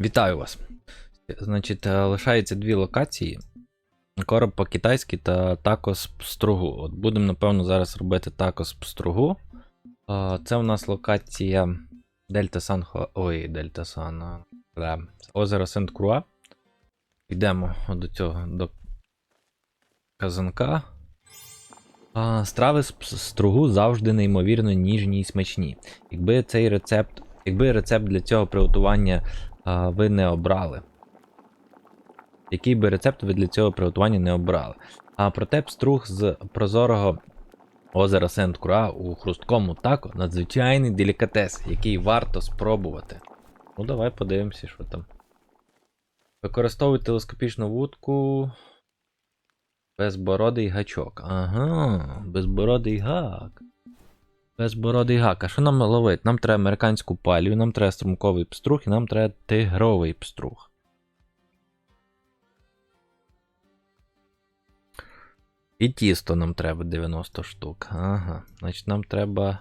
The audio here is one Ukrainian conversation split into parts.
Вітаю вас. Значить, е, лишається дві локації: короб по-китайськи та такос пстругу. От будемо, напевно, зараз робити такос пстругу. Е, Це у нас локація Дельта Сан. Хо- Ой, Дельта Сан. да, Озеро Сент-Круа. Йдемо до цього до казанка. А, страви з стругу завжди неймовірно ніжні і смачні. Якби цей рецепт, якби рецепт для цього приготування а, ви не обрали. Який би рецепт ви для цього приготування не обрали. А проте пструг з прозорого озера Сент-Круа у хрусткому тако надзвичайний делікатес, який варто спробувати. Ну, давай подивимося, що там. Використовуй телескопічну вудку. Безбородий гачок. Ага, безбородий гак. Безбородий гак. А що нам ловить? Нам треба американську палію, нам треба струмковий пструг і нам треба тигровий пструг. І тісто нам треба 90 штук. Ага. Значить, нам треба.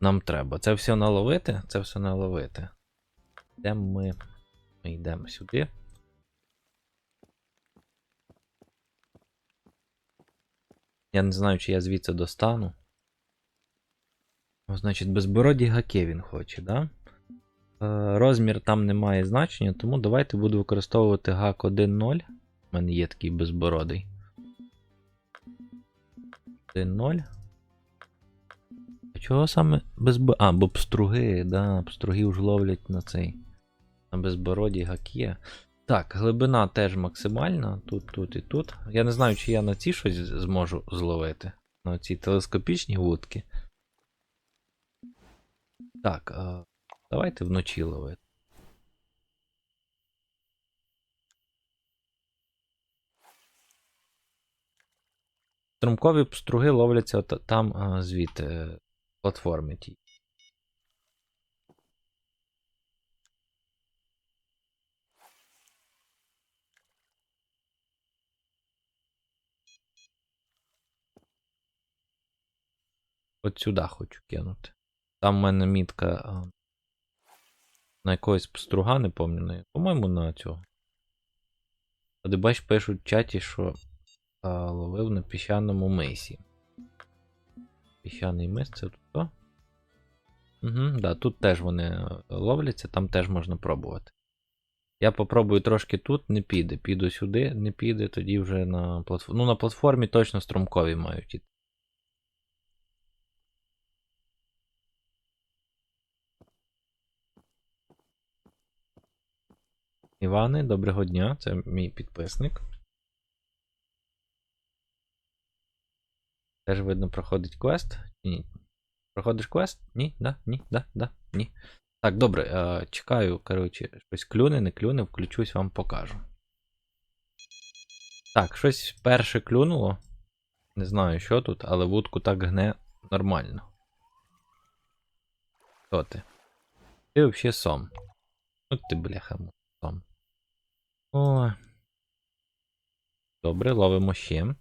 Нам треба. Це все наловити? Це все наловити. Йдемо ми. Ми йдемо сюди. Я не знаю, чи я звідси достану. Значить, безбороді гаки він хоче, да? Е, розмір там не має значення, тому давайте буду використовувати гак 1.0. У мене є такий безбородий. 1.0. А чого саме безбо... А, бо пструги, да, пструги ж ловлять на цей. На безбороді гак є. Так, глибина теж максимальна. Тут, тут і тут. Я не знаю, чи я на ці щось зможу зловити. На ці телескопічні вудки. Так, а, давайте вночі ловити. Струмкові струги ловляться от там а, звідти е, платформи ті. От сюди хочу кинути. Там в мене мітка на якогось пструга, не пам'ятаю. По-моєму, на цього. А ти бач, пишуть в чаті, що а, ловив на піщаному мисі. Піщаний мис це тут. Угу, да, тут теж вони е, ловляться, там теж можна пробувати. Я попробую трошки тут, не піде. Піду сюди, не піде, тоді вже на платформі. Ну, на платформі точно струмкові мають іти. Іване, доброго дня, це мій підписник. Теж видно, проходить квест. Ні. Проходиш квест? Ні, да, ні, да, да, ні. Так, добре, е, чекаю, коротше, щось клюне, не клюне, включусь, вам покажу. Так, щось перше клюнуло. Не знаю, що тут, але вудку так гне нормально. Хто ти? Ти взагалі сом. Ну ти бляха, сом. О. Добре, ловимо ще.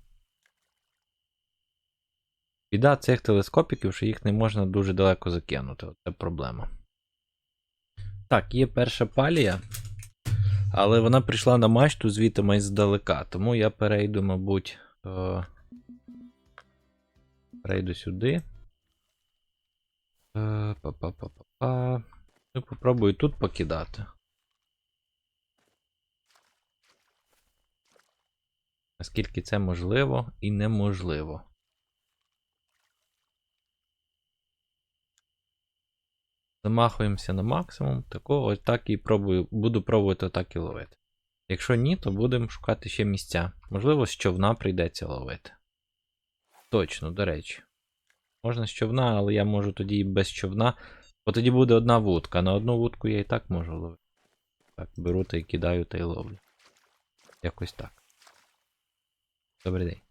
Біда цих телескопіків, що їх не можна дуже далеко закинути. Це проблема. Так, є перша палія. Але вона прийшла на мачту звідти майже здалека. Тому я перейду, мабуть. Е... Перейду сюди. Е... Па-па-па-па-па. Ну, попробую тут покидати. Наскільки це можливо і неможливо. Замахуємося на максимум. Тако, ось так і пробую, буду пробувати отак і ловити. Якщо ні, то будемо шукати ще місця. Можливо, з човна прийдеться ловити. Точно, до речі. Можна з човна, але я можу тоді і без човна. Бо тоді буде одна вудка. На одну вудку я і так можу ловити. Так, беру та й кидаю та й ловлю. Якось так. Добрий день.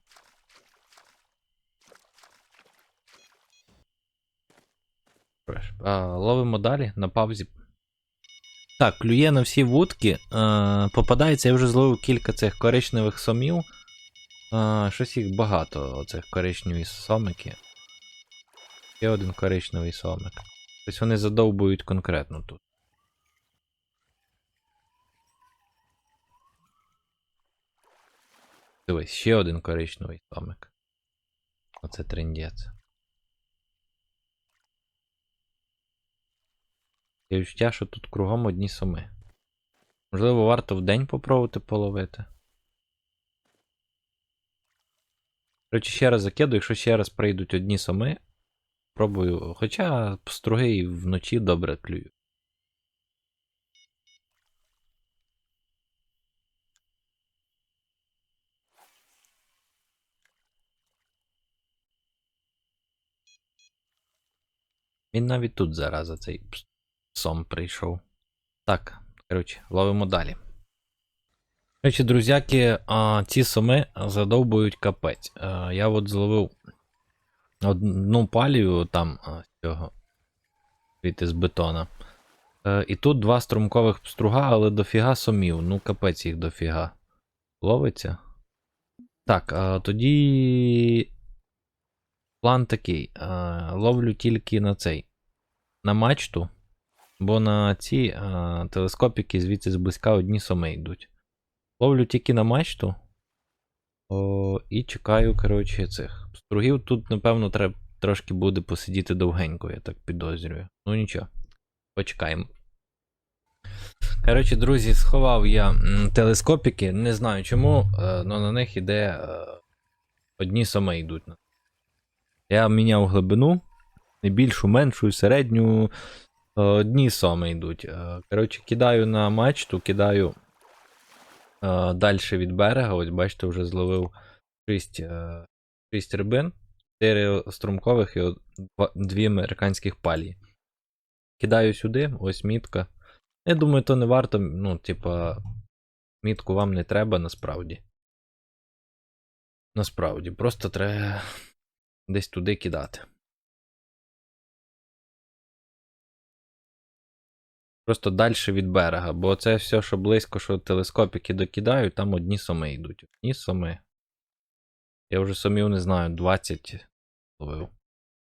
Ловимо далі на паузі. Так, клює на всі вудки. А, попадається, я вже зловив кілька цих коричневих сомів. А, щось їх багато, оцих коричневі сомики. Ще один коричневий сомик. Тобто вони задовбують конкретно тут. Дивись, ще один коричневий сомик. Оце трендець. Є відчуття, що тут кругом одні соми. Можливо, варто в день попробувати половити. Коротше, ще раз закидую, якщо ще раз прийдуть одні соми, пробую. Хоча струги і вночі добре клюють. Він навіть тут зараза цей пс- сом прийшов. Так, коротше, ловимо далі. Коротше, друзяки, ці соми задовбують капець. Я от зловив одну палію там цього звідти з бетона. Е, і тут два струмкових струга, але дофіга сомів. Ну, капець їх дофіга. Ловиться? Так, тоді. План такий. А, ловлю тільки на цей. На мачту. Бо на ці а, телескопіки звідси зблизька одні соми йдуть. Ловлю тільки на мачту. І чекаю, коротше, цих. Стругів тут, напевно, треба трошки буде посидіти довгенько, я так підозрюю. Ну нічого. Почекаємо. Коротше, друзі, сховав я телескопіки. Не знаю чому, але на них іде е, одні соми йдуть. Я міняв глибину. Не більшу, меншу, середню. е, Одні соми йдуть. Е, Коротше, кидаю на мачту, кидаю е, далі від берега. Ось бачите, вже зловив 6, е, 6 рибин, 4 струмкових і 2 американських палі. Кидаю сюди, ось мітка. Я думаю, то не варто, ну, типа, мітку вам не треба насправді. Насправді, просто треба десь туди кидати. Просто далі від берега, бо це все, що близько, що телескопики докидають, там одні соми йдуть. Одні соми. Я вже сомів не знаю, 20 ловив.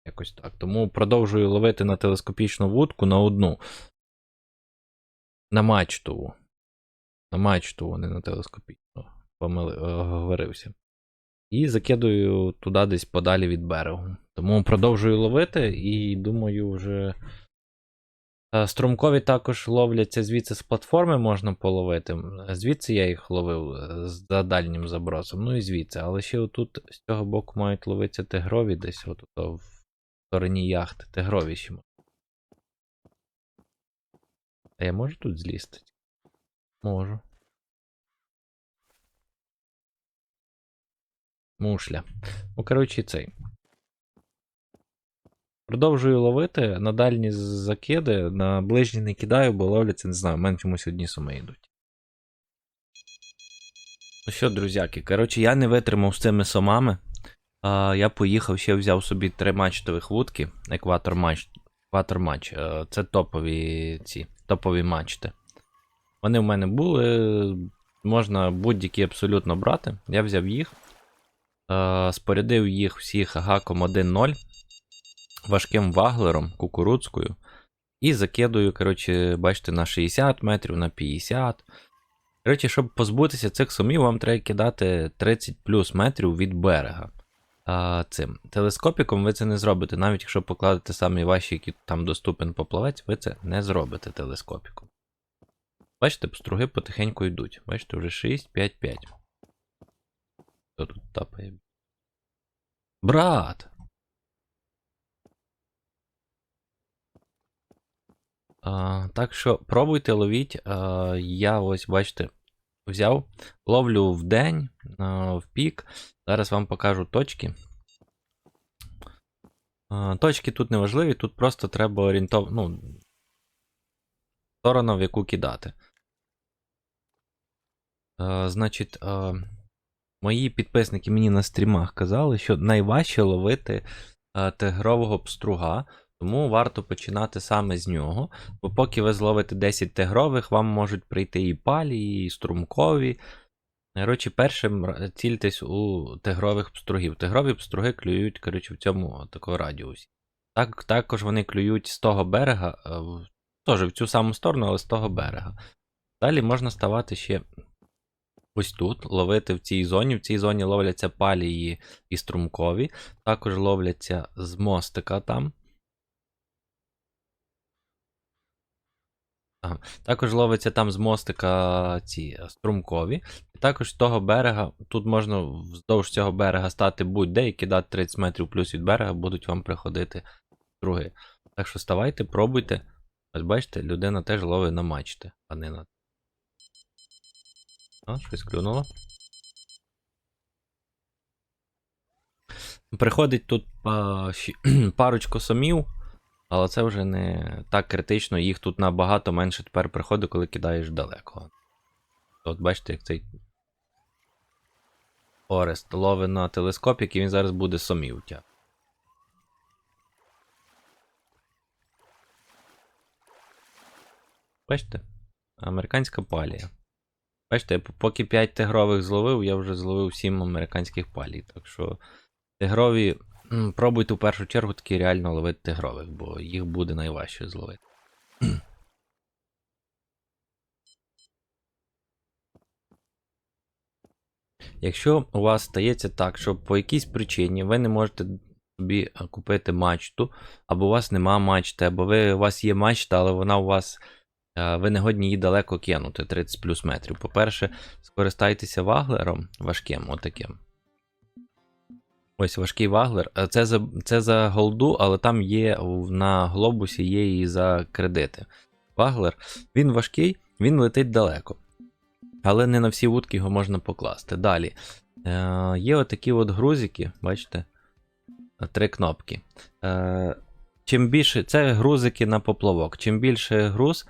Якось так. Тому продовжую ловити на телескопічну вудку на одну. На мачтову. На мачтову, не на телескопічну. Помили... е, Говорився. І закидую туди десь подалі від берегу. Тому продовжую ловити і думаю, вже. Е, Струмкові також ловляться звідси з платформи можна половити. Звідси я їх ловив е, за дальнім забросом. Ну і звідси. Але ще отут з цього боку мають ловитися тигрові десь от, от, в стороні яхти. Тигрові ще. А я можу тут злізти? Можу. Мушля. Ну, коротше, цей. Продовжую ловити на дальні закиди, на ближні не кидаю, бо ловляться, не знаю, в мене чомусь одні суми йдуть. Ну що, друзяки, коротше, я не витримав з цими сомами. А, я поїхав, ще взяв собі три мачтових вудки. Екватор матч. Екватор матч. Е, Це топові ці, топові мачти. Вони в мене були. Можна будь-які абсолютно брати. Я взяв їх. Е, Спорядив їх всіх гаком 1.0 важким ваглером, кукурудзкою. І закидую, коротше, бачите, на 60 метрів, на 50. Коротше, щоб позбутися цих сумів, вам треба кидати 30 плюс метрів від берега. А, цим телескопіком ви це не зробите, навіть якщо покладете самі ваші, які там доступен поплавець, ви це не зробите телескопіком. Бачите, струги потихеньку йдуть. Бачите, вже 6, 5, 5. Хто тут тапає? Брат! А, так що пробуйте ловіть. А, я ось, бачите, взяв, ловлю в день, а, в пік. Зараз вам покажу точки. А, точки тут не важливі, тут просто треба орієнтов... ну, сторона, в яку кидати. А, значить, а, мої підписники мені на стрімах казали, що найважче ловити а, тигрового пструга. Тому варто починати саме з нього. Бо поки ви зловите 10 тигрових, вам можуть прийти і палі, і струмкові. Коротше, першим цільтесь у тигрових пстругів. Тигрові пструги клюють коротше, в цьому такому радіусі. Так, також вони клюють з того берега, е, теж в цю саму сторону, але з того берега. Далі можна ставати ще ось тут, ловити в цій зоні. В цій зоні ловляться палії і струмкові. Також ловляться з мостика там. Також ловиться там з мостика ці е, струмкові. І також з того берега, тут можна вздовж цього берега стати будь-де і кидати 30 метрів плюс від берега, будуть вам приходити струги. Так що ставайте, пробуйте. Ось бачите, людина теж ловить на мачти, а не на. А, щось клюнуло. Приходить тут па, щ- парочку сомів, але це вже не так критично, їх тут набагато менше тепер приходить, коли кидаєш далеко. От бачите, як цей Орест ловить на телескопік, і він зараз буде сомів тягти. Бачите? Американська палія. Бачите, поки 5 тигрових зловив, я вже зловив 7 американських палій. Так що тигрові. Пробуйте в першу чергу таки реально ловити тигрових, бо їх буде найважче зловити. Якщо у вас стається так, що по якійсь причині ви не можете собі е, купити мачту, або у вас нема мачти, або ви, у вас є мачта, але вона у вас. Ви не годні її далеко кинути 30 плюс метрів. По-перше, скористайтеся ваглером важким, отаким. Ось важкий ваглер. Е, Це за, це за голду, але там є на глобусі є і за кредити. Ваглер, він важкий, він летить далеко. Але не на всі вудки його можна покласти. Далі. Е, є отакі от грузики, бачите? Е, Три кнопки. Е, чим більше. Це грузики на поплавок. Чим більше груз,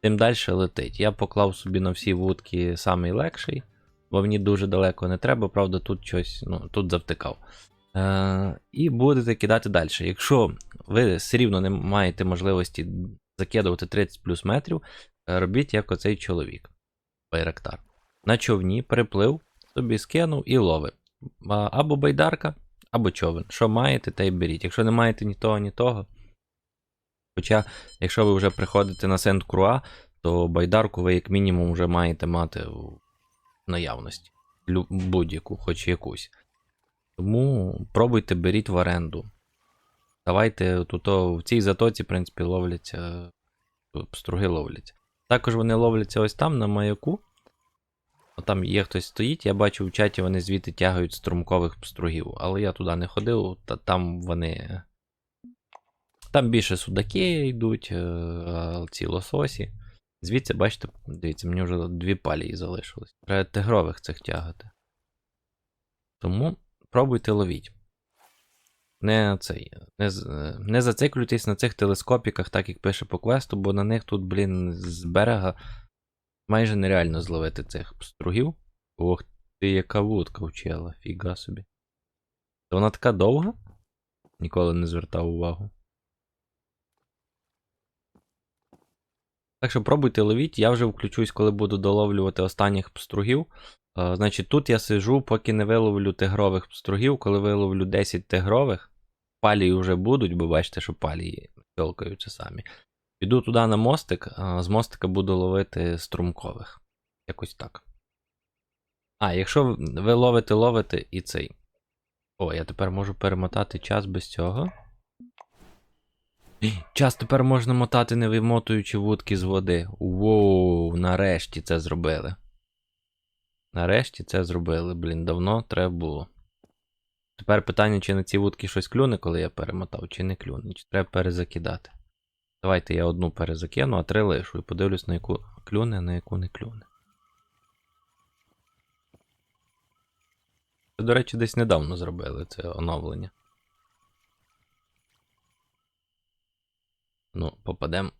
тим далі летить. Я поклав собі на всі вудки самий легший, бо мені дуже далеко не треба, правда, тут щось, ну, тут завтикав. Е, і будете кидати далі. Якщо ви все рівно не маєте можливості закидувати 30 плюс метрів, е, робіть як оцей чоловік. Байрактар. На човні приплив, собі скинув і ловив. Або байдарка, або човен. Що маєте, те й беріть. Якщо не маєте ні того, ні того. Хоча, якщо ви вже приходите на Сент-Круа, то байдарку ви як мінімум вже маєте мати в наявності. Будь-яку, хоч якусь. Тому пробуйте, беріть в оренду. Давайте тут в цій затоці, в принципі, ловляться. тут Струги ловляться. Також вони ловляться ось там, на маяку. О, Там є хтось стоїть, я бачу в чаті, вони звідти тягають струмкових стругів, але я туди не ходив, та там вони. Там більше судаки йдуть, е, ці лососі. Звідси, бачите, дивіться, мені вже дві палії залишилось. Треба тигрових цих тягати. Тому пробуйте ловіть. Не цей. Не, е, не зациклюйтесь на цих телескопіках, так як пише по квесту, бо на них тут, блін, з берега майже нереально зловити цих стругів. Ох ти, яка вудка вчила, фіга собі. То вона така довга? Ніколи не звертав увагу. Так що пробуйте ловіть, я вже включусь, коли буду доловлювати останніх пстругів. Е, значить, тут я сижу, поки не виловлю тигрових пстругів. Коли виловлю 10 тигрових, палії вже будуть, бо бачите, що палії щелкаються самі. Піду туди на мостик, а з мостика буду ловити струмкових. Якось так. А, якщо ви ловите, ловите і цей. О, я тепер можу перемотати час без цього. Час тепер можна мотати, не вимотуючи вудки з води. Воу, нарешті це зробили. Нарешті це зробили, блін, давно треба було. Тепер питання, чи на ці вудки щось клюне, коли я перемотав, чи не клюне, чи треба перезакидати. Давайте я одну перезакину, а три лишу і подивлюсь, на яку клюне, а на яку не клюне. Це, до речі, десь недавно зробили це оновлення. Ну, попадем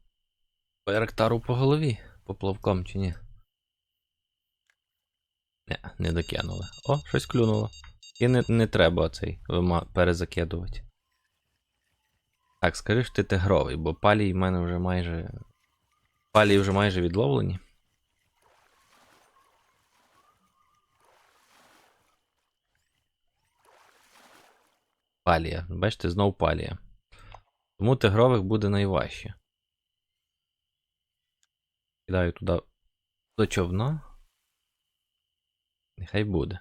Байрактару по голові, поплавком чи ні? Не, не докинули. О, щось клюнуло. І не, не треба цей перезакидувати. Так, скажи ж ти тигровий, бо палії в мене вже майже. Палії вже майже відловлені. Палія. Бачите, знов палія. Тому тигрових буде найважче. Кидаю туди до човна. Нехай буде.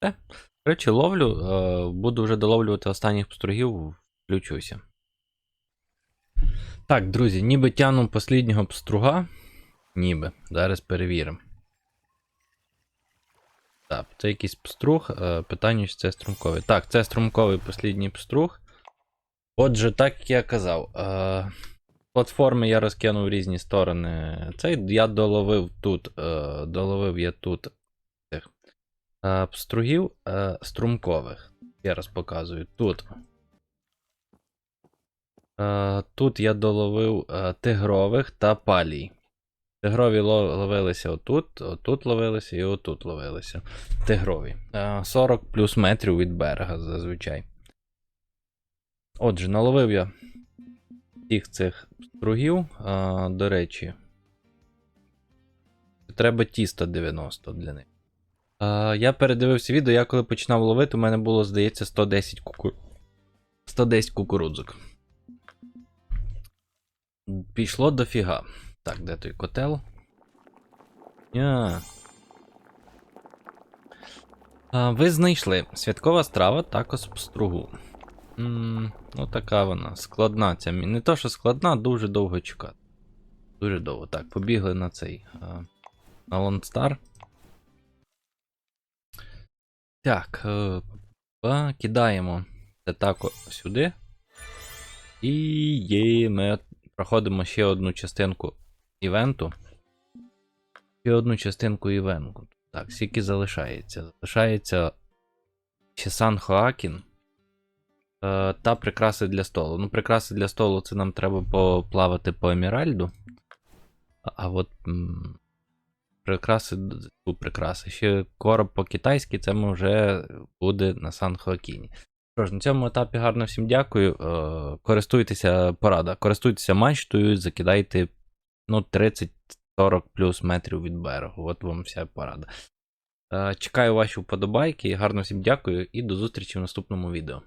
Все. Коротше, ловлю. Е, буду вже доловлювати останніх пстругів, включуся. Так, друзі, ніби тягну посліднього пструга. Ніби. Зараз перевіримо. Так, це якийсь пструг. Е, питання, чи це струмковий. Так, це струмковий послідній пструг. Отже, так як я казав. Е, платформи я розкинув в різні сторони. Цей я доловив тут. Е, доловив я тут цих е, пстругів е, струмкових. Я раз показую. Тут. Е, тут я доловив е, тигрових та палій. Тигрові ловилися отут, отут ловилися і отут ловилися. Тигрові. Е, 40 плюс метрів від берега зазвичай. Отже, наловив я всіх цих стругів. Е, до речі, треба тісто 90 для них. Е, я передивився відео, я коли починав ловити, у мене було, здається, 110 куку... 110 кукурудзок. Пішло дофіга. Так, де той котел? Ня. А, ви знайшли святкова страва також в стругу. ну, така вона. Складна ця. Не то, що складна, дуже довго чекати. Дуже довго. Так, побігли на цей. На Лонстар. Так. Е, кидаємо це тако сюди. І є, ми проходимо ще одну частинку івенту. Ще одну частинку івенту. Так, скільки залишається? Залишається ще Сан Хоакін. Е, та прикраси для столу. Ну, прикраси для столу це нам треба поплавати по Еміральду. А, от прикраси, прикраси. Ще короб по-китайськи, це ми вже буде на Сан Хоакіні. Що на цьому етапі гарно всім дякую. Е, користуйтеся порада. Користуйтеся мачтою, закидайте ну, 30-40 плюс метрів від берегу. От вам вся порада. Е, чекаю ваші вподобайки. Гарно всім дякую і до зустрічі в наступному відео.